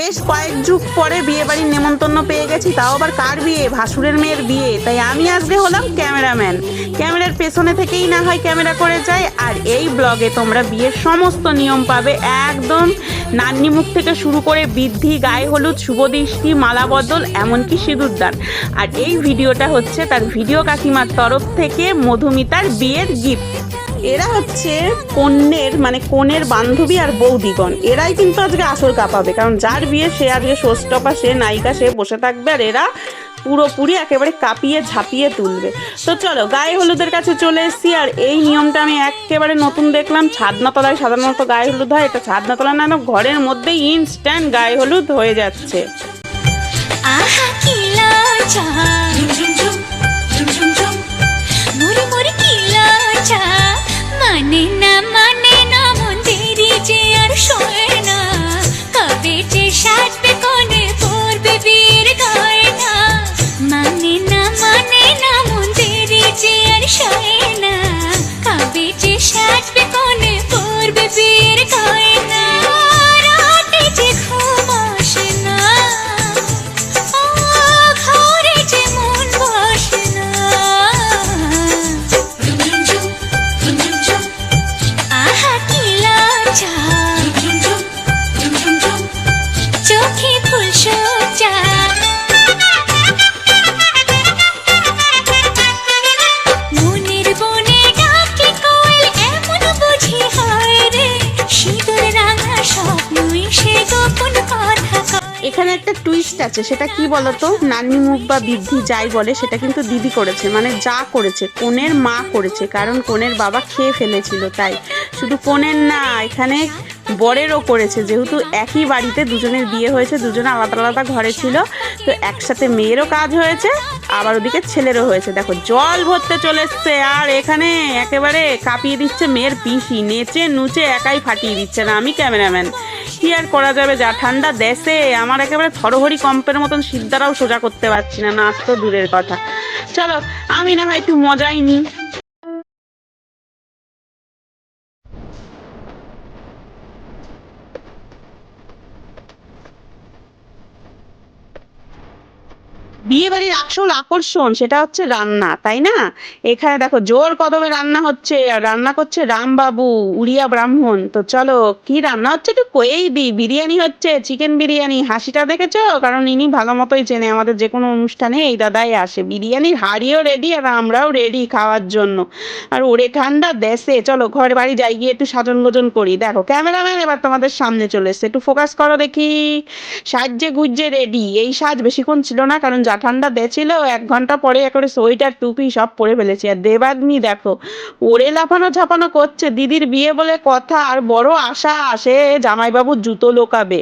বেশ কয়েক যুগ পরে বিয়ে বাড়ির নেমন্তন্ন পেয়ে গেছি, তাও আবার কার বিয়ে? ভাসুরের মেয়ের বিয়ে। তাই আমি আজকে হলাম ক্যামেরাম্যান। ক্যামেরার পেছনে থেকেই না হয় ক্যামেরা করে যাই আর এই ব্লগে তোমরা বিয়ের সমস্ত নিয়ম পাবে। একদম নান্নি মুখ থেকে শুরু করে বৃদ্ধি, গায়ে হলুদ শুভদৃষ্টি মালা বদল, এমনকি সিঁদুরদান আর এই ভিডিওটা হচ্ছে তার ভিডিও কাকিমার তরফ থেকে মধুমিতার বিয়ের গিফট এরা হচ্ছে কন্যের মানে কনের বান্ধবী আর বৌদিগণ। এরাই কিন্তু আজকে আসর কাঁপাবে কারণ যার বিয়ে সে আজকে শোস্টপা সে নায়িকা সে বসে থাকবে আর এরা পুরোপুরি একেবারে কাঁপিয়ে ঝাঁপিয়ে তুলবে। তো চলো গায়ে হলুদের কাছে চলে এসেছি আর এই নিয়মটা আমি একেবারে নতুন দেখলাম। ছাদনাতলায় সাধারণত গায়ে হলুদ হয় এটা ছাদনাতলা না, ঘরের মধ্যেই ইনস্ট্যান্ট গায়ে হলুদ হয়ে যাচ্ছে। আহা! টুইস্ট আছে, সেটা কি বলতো? নানি মুখ বা বৃদ্ধি যাই বলে, সেটা কিন্তু দিদি করেছে মানে যা করেছে, কোনের মা করেছে, কারণ কোনের বাবা খেয়ে ফেলেছিল, তাই। শুধু কোনের না, এখানে বরেরও করেছে, যেহেতু একই বাড়িতে দুজনের বিয়ে হয়েছে, দুজনে আলাদা আলাদা ঘরে ছিল, তো একসাথে মেয়েরও কাজ হয়েছে, আবার ওদিকে ছেলেরও হয়েছে। দেখো, জল ভরতে চলে এসছে, আর এখানে একেবারে কাঁপিয়ে দিচ্ছে মেয়ের পিসি, নেচে নুচে একাই ফাটিয়ে দিচ্ছে না, আমি ক্যামেরাম্যান। কি আর করা যাবে? যা ঠান্ডা দেশে, আমার একেবারে থরহরি কম্পের মতন সিদ্ধারাও সোজা করতে পারছি না নাচ তো দূরের কথা। চলো, আমি না ভাই একটু মজাই নিই। বিয়ে বাড়ির আসল আকর্ষণ সেটা হচ্ছে রান্না, তাই না? এখানে দেখো জোর কদমে রান্না হচ্ছে, আর রান্না করছে রামবাবু, উড়িয়া ব্রাহ্মণ। তো চলো, কি রান্না হচ্ছে? একটু কয়েই দিই। বিরিয়ানি হচ্ছে চিকেন বিরিয়ানি। হাসিটা দেখেছ? কারণ ইনি ভালো মতোই চেনে, আমাদের যে কোনো অনুষ্ঠানে এই দাদাই আসে। বিরিয়ানির হাড়িও রেডি আর আমরাও রেডি খাওয়ার জন্য। আর ওরে ঠান্ডা দেশে। চলো, ঘরে বাড়ি যাই, গিয়ে একটু সাজন গোজন করি। দেখো ক্যামেরাম্যান এবার তোমাদের সামনে চলে এসছে। একটু ফোকাস করো দেখি। সাজে গুজ্জে রেডি এই সাজ বেশিক্ষণ ছিল না, কারণ ঠান্ডা দেছিল এক ঘণ্টা পরে একেবারে সোয়েটার, টুপি সব পরে ফেলেছি। আর দেবাগ্নি দেখো, ওরে লাফানো ঝাপানো করছে, দিদির বিয়ে বলে কথা, আর বড় আশা আসে জামাইবাবুর জুতো লোকাবে।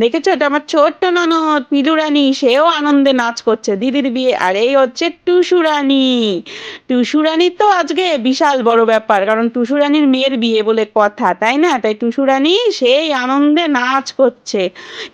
দেখেছ, এটা আমার ছোট্ট ননদ পিলু রানী সেও আনন্দে নাচ করছে দিদির বিয়ে। আর এই হচ্ছে টুসু রানী টুসু রানীর তো আজকে বিশাল বড় ব্যাপার, কারণ টুসু রানীর মেয়ের বিয়ে বলে কথা, তাই না? তাই টুসু রানী সেই আনন্দে নাচ করছে।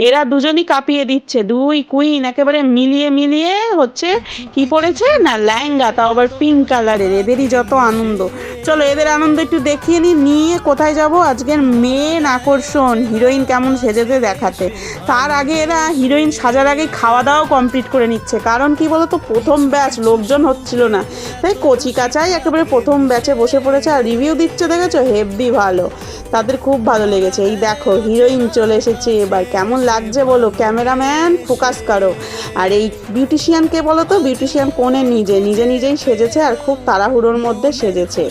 এরা দুজনই কাঁপিয়ে দিচ্ছে, দুই কুইন একেবারে মিলিয়ে মিলিয়ে হচ্ছে কি পরেছে না ল্যাঙ্গা তাও আবার পিঙ্ক কালারের এদেরই যত আনন্দ। চলো এদের আনন্দ একটু দেখিয়ে নি নিয়ে কোথায় যাব? আজকের মেন আকর্ষণ হিরোইন কেমন সেজেতে দেখাতে। তার আগে এরা হিরোইন সাজার আগে খাওয়া দাওয়াও কমপ্লিট করে নিচ্ছে। কারণ কি বলো তো প্রথম ব্যাচ লোকজন হচ্ছিল না। তাই কচি কাচাই একেবারে প্রথম ব্যাচে বসে পড়েছে আর রিভিউ দিচ্ছে, দেখেছ? হেভি ভালো। তাদের খুব ভালো লেগেছে। এই দেখো হিরোইন চলে এসেছে এবার। কেমন লাগছে বলো? ক্যামেরাম্যান ফোকাস করো। আর এই বিউটিশিয়ানকে বলো তো? বিউটিশিয়ান কোনে নিজে নিজে নিজেই সেজেছে আর খুব তাড়াহুড়োর মধ্যে সেজেছে।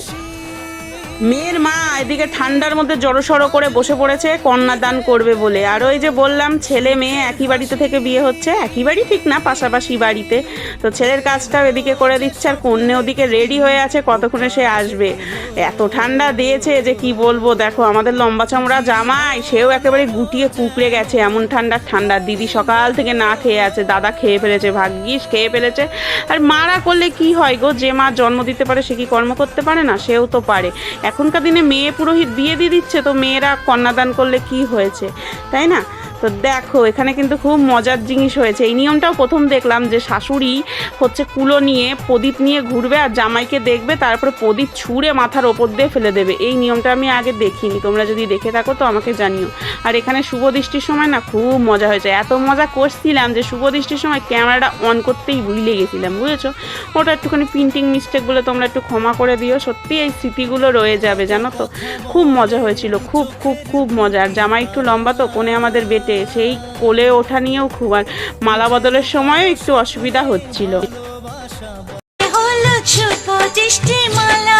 মেয়ের মা এদিকে ঠান্ডার মধ্যে জড়সড়ো করে বসে পড়েছে, কন্যাদান করবে বলে। আর ওই যে বললাম, ছেলে মেয়ে একই বাড়িতে থেকে বিয়ে হচ্ছে, একই বাড়ি ঠিক না, পাশাপাশি বাড়িতে। তো ছেলের কাজটাও এদিকে করে দিচ্ছে, আর কন্যে ওদিকে রেডি হয়ে আছে কতক্ষণে সে আসবে। এত ঠান্ডা দিয়েছে যে কি বলব, দেখো আমাদের লম্বা চামড়া জামাই, সেও একেবারে গুটিয়ে কুকড়ে গেছে, এমন ঠান্ডা ঠান্ডা। দিদি সকাল থেকে না খেয়ে আছে, দাদা খেয়ে ফেলেছে, ভাগ্যিস খেয়ে ফেলেছে। আর মারা করলে কি হয় গো? যে মা জন্ম দিতে পারে, সে কি কর্ম করতে পারে না? সেও তো পারে। এখনকার দিনে মেয়ে পুরোহিত বিয়ে দিয়ে দিচ্ছে, তো মেয়েরা কন্যাদান করলে কি হয়েছে? তাই না? তো দেখো, এখানে কিন্তু খুব মজার জিনিস হয়েছে। এই নিয়মটাও প্রথম দেখলাম যে শাশুড়ি হচ্ছে কুলো নিয়ে প্রদীপ নিয়ে ঘুরবে আর জামাইকে দেখবে, তারপরে প্রদীপ ছুঁড়ে মাথার ওপর দিয়ে ফেলে দেবে। এই নিয়মটা আমি আগে দেখিনি, তোমরা যদি দেখে থাকো তো আমাকে জানিও। আর এখানে শুভ দৃষ্টির সময় না খুব মজা হয়েছে। এত মজা করছিলাম যে শুভ দৃষ্টির সময় ক্যামেরাটা অন করতেই ভুলে গেছিলাম, বুঝেছ? ওটা একটুখানি প্রিন্টিং মিস্টেক বলে তোমরা একটু ক্ষমা করে দিও। সত্যি এই স্মৃতিগুলো রয়ে যাবে, জানো তো? খুব মজা হয়েছিল, খুব খুব খুব মজা। আর জামাই একটু লম্বা তো, কোণে আমাদের বেটে সেই কোলে ওঠা নিয়েও খুব আর মালা বদলের সময়ও একটু অসুবিধা হচ্ছিল। মালা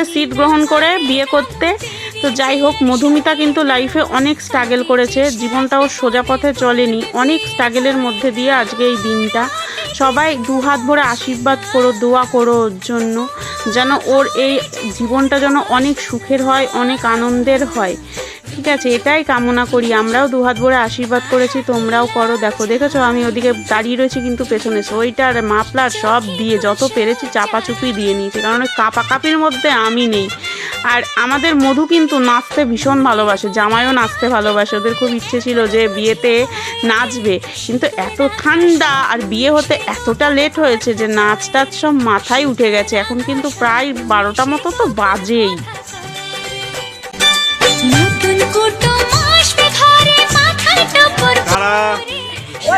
বসে সিট গ্রহণ করে, বিয়ে করতে। তো যাই হোক, মধুমিতা কিন্তু লাইফে অনেক স্ট্রাগল করেছে। জীবনটাও সোজা পথে চলেনি। অনেক স্ট্রাগলের মধ্যে দিয়ে আজকে এই দিনটা। সবাই দু হাত ভরে আশীর্বাদ করো, দোয়া করো ওর জন্য, যেন ওর এই জীবনটা যেন অনেক সুখের হয়, অনেক আনন্দের হয়। ঠিক আছে, এটাই কামনা করি। আমরাও দু হাত ভরে আশীর্বাদ করেছি, তোমরাও করো, দেখো, দেখেছ, আমি ওদিকে দাঁড়িয়ে রয়েছি কিন্তু পেছনে। সোয়েটার, মাফলার সব দিয়ে যত পেরেছি চাপাচুপি দিয়ে নিয়েছি, কারণ কাপাকাপির মধ্যে আমি নেই। আর আমাদের মধু কিন্তু নাচতে ভীষণ ভালোবাসে, জামাইও নাচতে ভালোবাসে, ওদের খুব ইচ্ছে ছিল যে বিয়েতে নাচবে। কিন্তু এত ঠান্ডা আর বিয়ে হতে এতটা লেট হয়েছে যে নাচ টাচ সব মাথায় উঠে গেছে, এখন কিন্তু প্রায় বারোটা মতো তো বাজেই।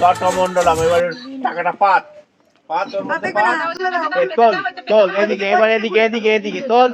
চট্টমন্ডলাম এবার টাকাটা পাত পাত তোল তোল এদিকে এবার এদিকে এদিকে এদিকে তোল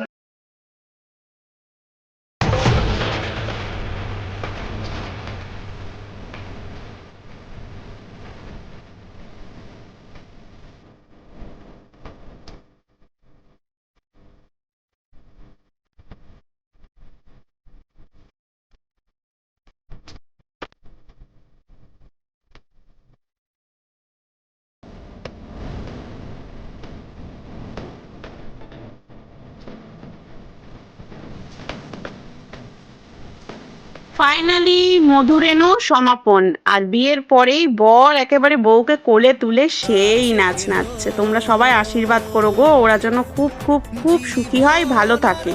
ফাইনালি মধুরেণু সমাপন। আর বিয়ের পরেই বর একেবারে বউকে কোলে তুলে সেই নাচ নাচছে। তোমরা সবাই আশীর্বাদ করো গো, ওরা যেন খুব খুব খুব সুখী হয়, ভালো থাকে।